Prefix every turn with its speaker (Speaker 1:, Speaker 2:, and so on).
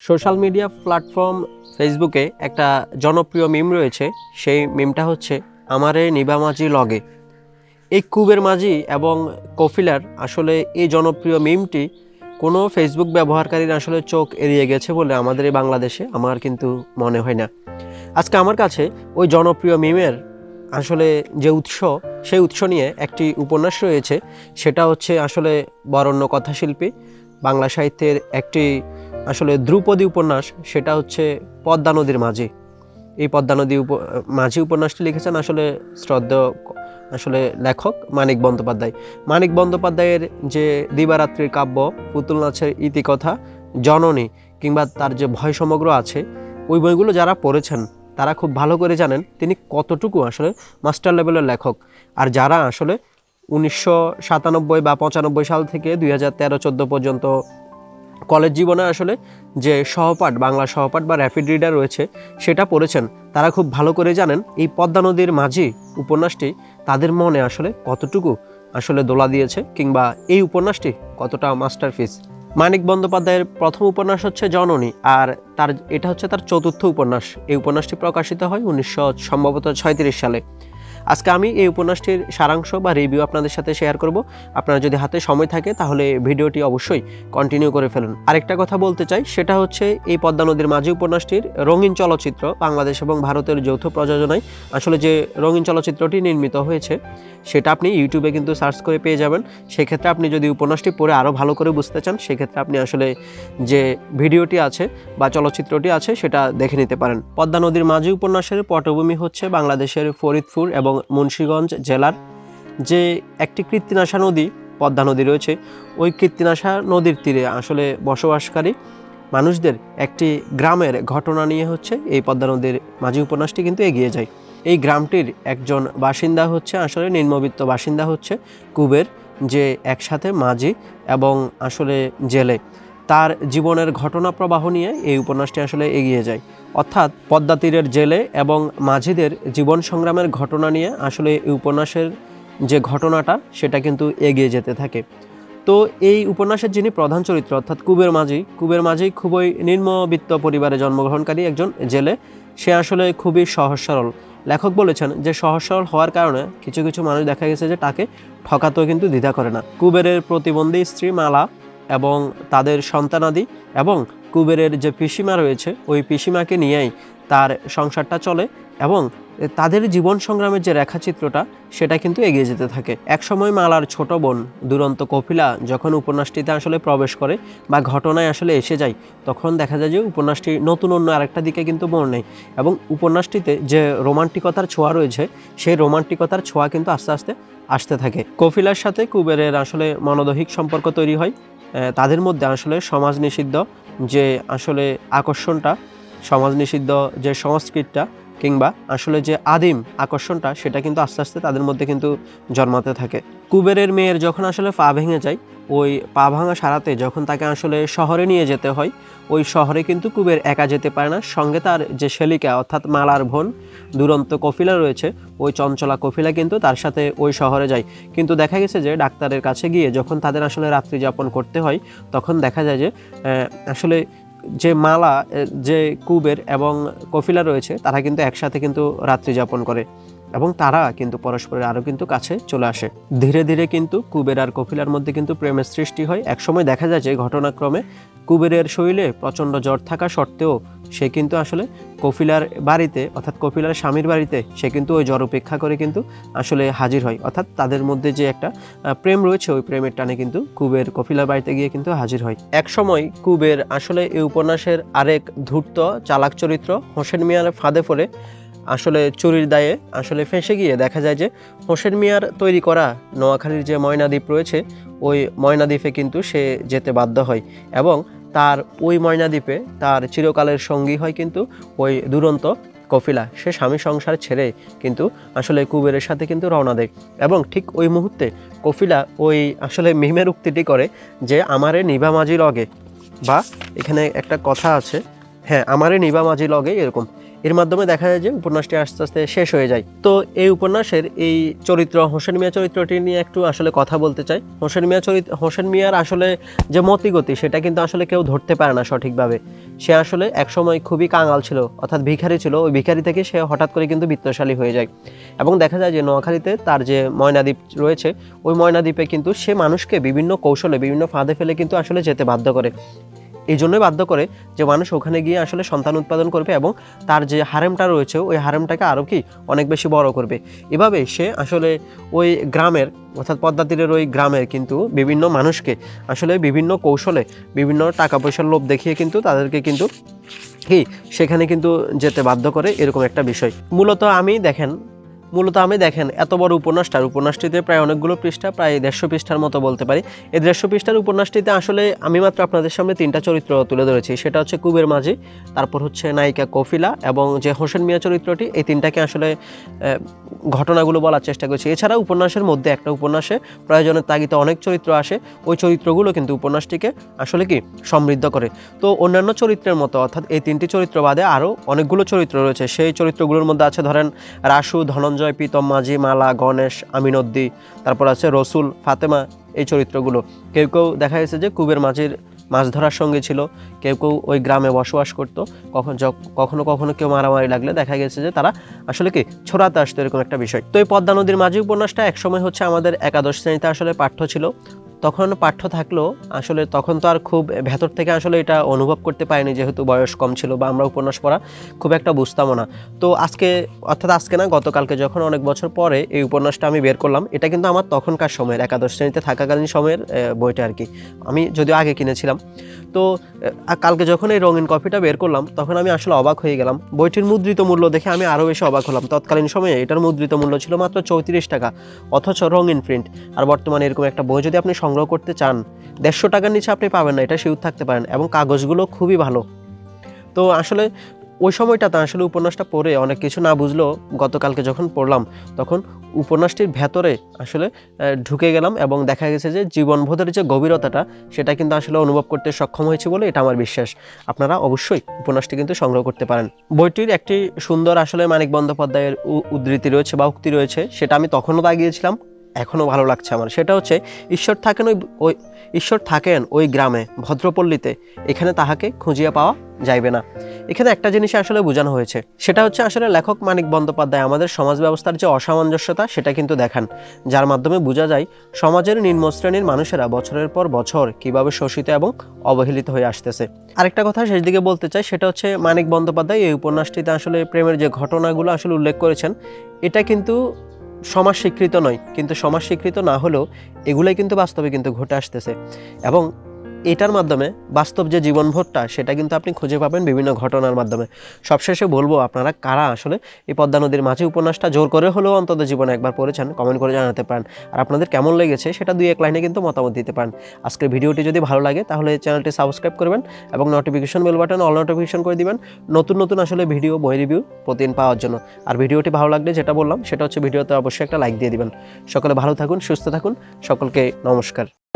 Speaker 1: Social media platform ফেসবুকে একটা জনপ্রিয় মিম রয়েছে। সেই মিমটা হচ্ছে আমারে নিবা মাঝি লগে। এই কুবের মাঝি এবং কফিলার আসলে এই জনপ্রিয় মিমটি কোনো ফেসবুক ব্যবহারকারীর আসলে চোখ এড়িয়ে গেছে বলে আমাদের এই বাংলাদেশে আমার কিন্তু মনে হয় না। আজকে আমার কাছে ওই জনপ্রিয় মিমের আসলে যে উৎস, সেই উৎস নিয়ে একটি উপন্যাস রয়েছে। সেটা হচ্ছে আসলে বরণ্য কথাশিল্পী, বাংলা সাহিত্যের একটি আসলে ধ্রুপদী উপন্যাস, সেটা হচ্ছে পদ্মা নদীর মাঝি। এই পদ্মা নদী উপ, মাঝি উপন্যাসটি লিখেছেন আসলে শ্রদ্ধেয় আসলে লেখক মানিক বন্দ্যোপাধ্যায়। মানিক বন্দ্যোপাধ্যায়ের যে দিবারাত্রির কাব্য পুতুল নাচের ইতিকথা, জননী, কিংবা তার যে ভয় সমগ্র আছে, ওই বইগুলো যারা পড়েছেন, তারা খুব ভালো করে জানেন তিনি কতটুকু আসলে মাস্টার লেভেলের লেখক। আর যারা আসলে উনিশশো সাতানব্বই বা পঁচানব্বই সাল থেকে দুই হাজার তেরো চোদ্দ পর্যন্ত কলেজ জীবনে আসলে যে সহপাঠ, বাংলা সহপাঠ বা র্যাপিড রিডার রয়েছে, সেটা পড়েছেন। তারা খুব ভালো করে জানেন এই পদ্মা নদীর মাঝি উপন্যাসটি তাদের মনে আসলে কতটুকু আসলে দোলা দিয়েছে কিংবা এই উপন্যাসটি কতটা মাস্টারপিস মানিক বন্দ্যোপাধ্যায়ের প্রথম উপন্যাস হচ্ছে জননী আর তার, এটা হচ্ছে তার চতুর্থ উপন্যাস। এই উপন্যাসটি প্রকাশিত হয় উনিশশো, সম্ভবত ছয়ত্রিশ সালে। আজকে আমি এই উপন্যাসটির সারাংশ বা রিভিউ আপনাদের সাথে শেয়ার করব। আপনারা যদি হাতে সময় থাকে, তাহলে ভিডিওটি অবশ্যই কন্টিনিউ করে ফেলুন। আরেকটা কথা বলতে চাই, সেটা হচ্ছে এই পদ্মা নদীর মাঝি উপন্যাসটির রঙিন চলচ্চিত্র বাংলাদেশ এবং ভারতের যৌথ প্রযোজনায় আসলে যে রঙিন চলচ্চিত্রটি নির্মিত হয়েছে, সেটা আপনি ইউটিউবে কিন্তু সার্চ করে পেয়ে যাবেন। সেক্ষেত্রে আপনি যদি উপন্যাসটি পড়ে আরও ভালো করে বুঝতে চান, সেক্ষেত্রে আপনি আসলে যে ভিডিওটি আছে বা চলচ্চিত্রটি আছে, সেটা দেখে নিতে পারেন। পদ্মা নদীর মাঝি উপন্যাসের পটভূমি হচ্ছে বাংলাদেশের ফরিদপুর এবং মুন্সীগঞ্জ জেলার যে একটি কৃত্তিনাশা নদী, পদ্মা নদী রয়েছে, ওই কৃত্তিনাশা নদীর তীরে আসলে বসবাসকারী মানুষদের একটি গ্রামের ঘটনা নিয়ে হচ্ছে এই পদ্মা নদীর মাঝি উপন্যাসটি কিন্তু এগিয়ে যায়। এই গ্রামটির একজন বাসিন্দা হচ্ছে, আসলে নিম্নবিত্ত বাসিন্দা হচ্ছে কুবের, যে একসাথে মাঝি এবং আসলে জেলে। তার জীবনের ঘটনা প্রবাহ নিয়ে এই উপন্যাসটি আসলে এগিয়ে যায়। অর্থাৎ পদ্মা তীরের জেলে এবং মাঝিদের জীবন সংগ্রামের ঘটনা নিয়ে আসলে এই উপন্যাসের যে ঘটনাটা, সেটা কিন্তু এগিয়ে যেতে থাকে। তো এই উপন্যাসের যিনি প্রধান চরিত্র, অর্থাৎ কুবের মাঝি কুবের মাঝি খুবই নিম্নবিত্ত পরিবারে জন্মগ্রহণকারী একজন জেলে, সে আসলে খুবই সহজ সরল। লেখক বলেছেন যে সহজ সরল হওয়ার কারণে কিছু কিছু মানুষ দেখা গেছে যে তাকে ঠকাতেও কিন্তু দ্বিধা করে না। কুবেরের প্রতিবন্ধী স্ত্রী মালা এবং তাদের সন্তানাদি এবং কুবেরের যে পিসিমা রয়েছে, ওই পিসিমাকে নিয়েই তার সংসারটা চলে এবং তাদের জীবন সংগ্রামের যে রেখাচিত্রটা, সেটা কিন্তু এগিয়ে যেতে থাকে। একসময় মালার ছোট বোন দুরন্ত কপিলা যখন উপন্যাসটিতে আসলে প্রবেশ করে বা ঘটনায় আসলে এসে যায়, তখন দেখা যায় যে উপন্যাসটি নতুন অন্য আরেকটা দিকে কিন্তু মোড় নেই এবং উপন্যাসটিতে যে রোমান্টিকতার ছোঁয়া রয়েছে, সেই রোমান্টিকতার ছোঁয়া কিন্তু আস্তে আস্তে আসতে থাকে। কফিলার সাথে কুবেরের আসলে মনোদৈহিক সম্পর্ক তৈরি হয় তাদের মধ্যে আসলে সমাজ নিষিদ্ধ যে আসলে আকর্ষণটা সমাজ নিষিদ্ধ যে সংস্কৃতটা কিংবা আসলে যে আদিম আকর্ষণটা, সেটা কিন্তু আস্তে আস্তে তাদের মধ্যে কিন্তু জন্মাতে থাকে। কুবেরের মেয়ের যখন আসলে পা ভেঙে যায়, ওই পা ভাঙা সারাতে যখন তাকে আসলে শহরে নিয়ে যেতে হয়, ওই শহরে কিন্তু কুবের একা যেতে পারে না। সঙ্গে তার যে শেলিকা, অর্থাৎ মালার বোন, দুরন্ত কফিলা রয়েছে, ওই চঞ্চলা কফিলা কিন্তু তার সাথে ওই শহরে যায়। কিন্তু দেখা গেছে যে ডাক্তারের কাছে গিয়ে যখন তাদের আসলে রাত্রি যাপন করতে হয়, তখন দেখা যায় যে আসলে যে মালা যে কুবের এবং কফিলা রয়েছে তারা কিন্তু একসাথে কিন্তু রাত্রি যাপন করে। এবং তারা কিন্তু পরস্পরের আরও কিন্তু কাছে চলে আসে। ধীরে ধীরে কিন্তু কুবের আর কফিলার মধ্যে কিন্তু প্রেমের সৃষ্টি হয়। একসময় দেখা যায় যে ঘটনাক্রমে কুবেরের শরীরে প্রচণ্ড জ্বর থাকা সত্ত্বেও সে কিন্তু আসলে কফিলার বাড়িতে অর্থাৎ কফিলার স্বামীর বাড়িতে সে কিন্তু ওই জ্বর উপেক্ষা করে কিন্তু আসলে হাজির হয়। অর্থাৎ তাদের মধ্যে যে একটা প্রেম রয়েছে ওই প্রেমের টানে কিন্তু কুবের কফিলার বাড়িতে গিয়ে কিন্তু হাজির হয়। এক সময় কুবের আসলে এই উপন্যাসের আরেক ধূর্ত চালাক চরিত্র হোসেন মিয়ার ফাঁদে পড়ে আসলে চুরির দায়ে আসলে ফেঁসে গিয়ে দেখা যায় যে হোসেন মিয়ার তৈরি করা নোয়াখালীর যে ময়নাদ্বীপ রয়েছে, ওই ময়নাদ্বীপে কিন্তু সে যেতে বাধ্য হয় এবং তার ওই ময়নাদ্বীপে তার চিরকালের সঙ্গী হয় কিন্তু ওই দুরন্ত কফিলা। সে স্বামী সংসার ছেড়ে কিন্তু আসলে কুবেরের সাথে কিন্তু রওনা দেয় এবং ঠিক ওই মুহূর্তে কফিলা ওই আসলে মিমের উক্তিটি করে যে, আমারে নিভা মাঝি লগে। বা এখানে একটা কথা আছে হ্যাঁ আমারে নিভা মাঝি লগে, এরকম। এর মাধ্যমে দেখা যায় যে উপন্যাসটি আস্তে আস্তে শেষ হয়ে যায়। তো এই উপন্যাসের এই চরিত্র, হোসেন মিয়া চরিত্রটি নিয়ে একটু আসলে কথা বলতে চাই। হোসেন মিয়া চরিত্র হোসেন মিয়ার আসলে যে মতিগতি, সেটা কিন্তু আসলে কেউ ধরতে পারে না সঠিকভাবে। সে আসলে একসময় খুবই কাঙাল ছিল, অর্থাৎ ভিখারি ছিল। ওই ভিখারি থেকে সে হঠাৎ করে কিন্তু বিত্তশালী হয়ে যায়। এবং দেখা যায় যে নোয়াখালীতে তার যে ময়নাদ্বীপ রয়েছে, ওই ময়নাদ্বীপে কিন্তু সে মানুষকে বিভিন্ন কৌশলে, বিভিন্ন ফাঁদে ফেলে কিন্তু আসলে যেতে বাধ্য করে। এই জন্যই বাধ্য করে যে মানুষ ওখানে গিয়ে আসলে সন্তান উৎপাদন করবে এবং তার যে হারেমটা রয়েছে, ওই হারেমটাকে আরও কি অনেক বেশি বড় করবে। এভাবে সে আসলে ওই গ্রামের, অর্থাৎ পদ্মা তীরের ওই গ্রামের কিন্তু বিভিন্ন মানুষকে আসলে বিভিন্ন কৌশলে, বিভিন্ন টাকা পয়সার লোভ দেখিয়ে কিন্তু তাদেরকে কিন্তু সেখানে কিন্তু যেতে বাধ্য করে এরকম একটা বিষয়। মূলত আমি দেখেন মূলত আমি দেখেন, এত বড় উপন্যাসটার উপন্যাসটিতে প্রায় অনেকগুলো পৃষ্ঠা, প্রায় দেড়শো পৃষ্ঠার মতো বলতে পারি। এই দেড়শো পৃষ্ঠার উপন্যাসটিতে আসলে আমি মাত্র আপনাদের সামনে তিনটা চরিত্র তুলে ধরেছি। সেটা হচ্ছে কুবের মাঝি, তারপর হচ্ছে নায়িকা কফিলা এবং যে হোসেন মিয়া চরিত্রটি, এই তিনটাকে আসলে ঘটনাগুলো বলার চেষ্টা করেছি। এছাড়া উপন্যাসের মধ্যে একটা উপন্যাসে প্রয়োজনের তাগিদে অনেক চরিত্র আসে। ওই চরিত্রগুলো কিন্তু উপন্যাসটিকে আসলে কি সমৃদ্ধ করে। তো অন্যান্য চরিত্রের মতো, অর্থাৎ এই তিনটি চরিত্র বাদে আরও অনেকগুলো চরিত্র রয়েছে। সেই চরিত্রগুলোর মধ্যে আছে ধরেন রাসু, ধনঞ্জয় প্রীতম, মাঝি, মালা, গণেশ, আমিনদ্দি, তারপর আছে রসুল, ফাতেমা, এই চরিত্রগুলো। কেউ কেউ দেখা গেছে যে কুবের মাঝির মাছ ধরার সঙ্গে ছিল, কেউ কেউ ওই গ্রামে বসবাস করতো। কখন কখনো কখনো কেউ মারামারি লাগলে দেখা গেছে যে তারা আসলে কি ছোড়াতে আসতো, এরকম একটা বিষয়। তো এই পদ্মা নদীর মাঝি উপন্যাসটা একসময় হচ্ছে আমাদের একাদশ শ্রেণীতে আসলে পাঠ্য ছিল। তখন পাঠ্য থাকল, আসলে তখন তো আর খুব ভেতর থেকে আসলে এটা অনুভব করতে পারিনি যেহেতু বয়স কম ছিল বা আমরা উপন্যাস পড়া খুব একটা বুঝতামও না। তো আজকে, অর্থাৎ আজকে না, গতকালকে যখন অনেক বছর পরে এই উপন্যাসটা আমি বের করলাম, এটা কিন্তু আমার তখনকার সময়ের, একাদশ শ্রেণীতে থাকাকালীন সময়ের বইটা আর কি। আমি যদিও আগে কিনেছিলাম। তো কালকে যখন এই রঙিন কপিটা বের করলাম, তখন আমি আসলে অবাক হয়ে গেলাম। বইটির মুদ্রিত মূল্য দেখে আমি আরও বেশি অবাক হলাম। তৎকালীন সময়ে এটার মুদ্রিত মূল্য ছিল মাত্র চৌত্রিশ টাকা, অথচ রঙিন প্রিন্ট। আর বর্তমানে এরকম একটা বই যদি আপনি সংগ্রহ করতে চান, দেড়শো টাকার নিচে আপনি পাবেন না, এটা শিউর থাকতে পারেন এবং কাগজগুলো খুবই ভালো। তো আসলে ওই সময়টাতে আসলে উপন্যাসটা পড়ে অনেক কিছু না বুঝলেও গতকালকে যখন পড়লাম, তখন উপন্যাসটির ভেতরে আসলে ঢুকে গেলাম এবং দেখা গেছে যে জীবনবোধের যে গভীরতাটা, সেটা কিন্তু আসলে অনুভব করতে সক্ষম হয়েছে বলে এটা আমার বিশ্বাস। আপনারা অবশ্যই উপন্যাসটি কিন্তু সংগ্রহ করতে পারেন। বইটির একটি সুন্দর আসলে মানিক বন্দ্যোপাধ্যায়ের উদ্ধৃতি রয়েছে বা উক্তি রয়েছে, সেটা আমি তখনও দাগিয়েছিলাম। এখনও ভালো লাগছে আমার। সেটা হচ্ছে, ঈশ্বর থাকেন ওই ওই, ঈশ্বর থাকেন ওই গ্রামে, ভদ্রপল্লীতে। এখানে তাহাকে খুঁজিয়ে পাওয়া যাইবে না। এখানে একটা জিনিস আসলে বোঝানো হয়েছে। সেটা হচ্ছে আসলে লেখক মানিক বন্দ্যোপাধ্যায় আমাদের সমাজ ব্যবস্থার যে অসামঞ্জস্যতা, সেটা কিন্তু দেখান। যার মাধ্যমে বোঝা যায়, সমাজের নিম্ন শ্রেণির মানুষেরা বছরের পর বছর কীভাবে শোষিত এবং অবহেলিত হয়ে আসতেছে। আরেকটা কথা শেষ দিকে বলতে চাই, সেটা হচ্ছে মানিক বন্দ্যোপাধ্যায় এই উপন্যাসটিতে আসলে প্রেমের যে ঘটনাগুলো আসলে উল্লেখ করেছেন, এটা কিন্তু সমাজ স্বীকৃত নয়, কিন্তু সমাজ স্বীকৃত না হলেও এগুলাই কিন্তু বাস্তবে কিন্তু ঘটে আসতেছে। এবং এটার মাধ্যমে বাস্তব যে জীবনভরটা সেটা কিন্তু আপনি খুঁজে পাবেন বিভিন্ন ঘটনার মাধ্যমে। সবশেষে বলব, আপনারা কারা আসলে এই পদ্মা নদীর মাঝে উপন্যাসটা জোর করে হলেও অন্তত জীবনে একবার পড়েছেন কমেন্ট করে জানাতে পারেন। আর আপনাদের কেমন লেগেছে, সেটা দুই এক লাইনে কিন্তু মতামত দিতে পারেন। আজকের ভিডিওটি যদি ভালো লাগে, তাহলে চ্যানেলটি সাবস্ক্রাইব করবেন এবং notification bell button all notification করে দিবেন, নতুন নতুন আসলে ভিডিও, বই রিভিউ প্রতিদিন পাওয়ার জন্য। আর ভিডিওটি ভালো লাগলে যেটা বললাম, সেটা হচ্ছে ভিডিওতে অবশ্যই একটা লাইক দিয়ে দিবেন। সকলে ভালো থাকুন, সুস্থ থাকুন, সকলকে নমস্কার।